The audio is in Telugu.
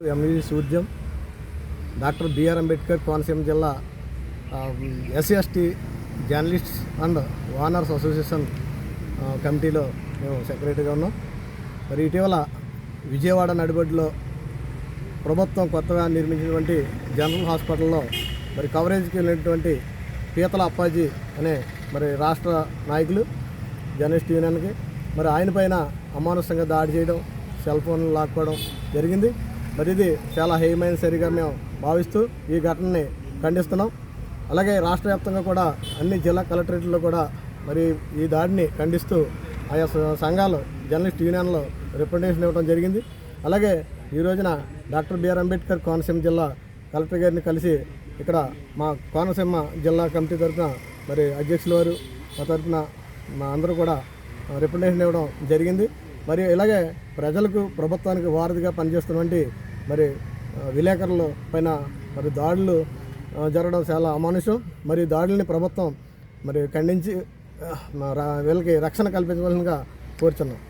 ME Suryam doctor BR Ambedkar Konaseema జిల్లా SC ST journalists and owners association కమిటీలో మేము సెక్రటరీగా ఉన్నాం. మరి ఇటీవల విజయవాడ నడిబడిలో ప్రభుత్వం కొత్తగా నిర్మించినటువంటి జనరల్ హాస్పిటల్లో మరి కవరేజ్కి వెళ్ళినటువంటి పీతల అప్పాజీ అనే మరి రాష్ట్ర నాయకులు జర్నలిస్ట్ యూనియన్కి మరి ఆయన పైన అమానుషంగా దాడి చేయడం సెల్ ఫోన్లు లాక్కోవడం జరిగింది. మరి ఇది చాలా హేయమైన సరిగా మేము భావిస్తూ ఈ ఘటనని ఖండిస్తున్నాం. అలాగే రాష్ట్ర వ్యాప్తంగా కూడా అన్ని జిల్లా కలెక్టరేట్లో కూడా మరి ఈ దాడిని ఖండిస్తూ ఆయా సంఘాలు జర్నలిస్ట్ యూనియన్లో రిప్రజెంటేషన్ ఇవ్వడం జరిగింది. అలాగే ఈ రోజున డాక్టర్ బిఆర్ అంబేద్కర్ కోనసీమ జిల్లా కలెక్టర్ గారిని కలిసి ఇక్కడ మా కోనసీమ జిల్లా కమిటీ తరఫున మరి అధ్యక్షుల వారు మా తరఫున మా అందరూ కూడా రిప్రజెంటేషన్ ఇవ్వడం జరిగింది. మరి ఇలాగే ప్రజలకు ప్రభుత్వానికి వారధిగా పనిచేస్తున్నటువంటి మరి విలేకరుల పైన మరి దాడులు జరగడం చాలా అమానుషం. మరి దాడుల్ని ప్రభుత్వం మరి ఖండించి వీళ్ళకి రక్షణ కల్పించవలసిందిగా కోరుచున్నాం.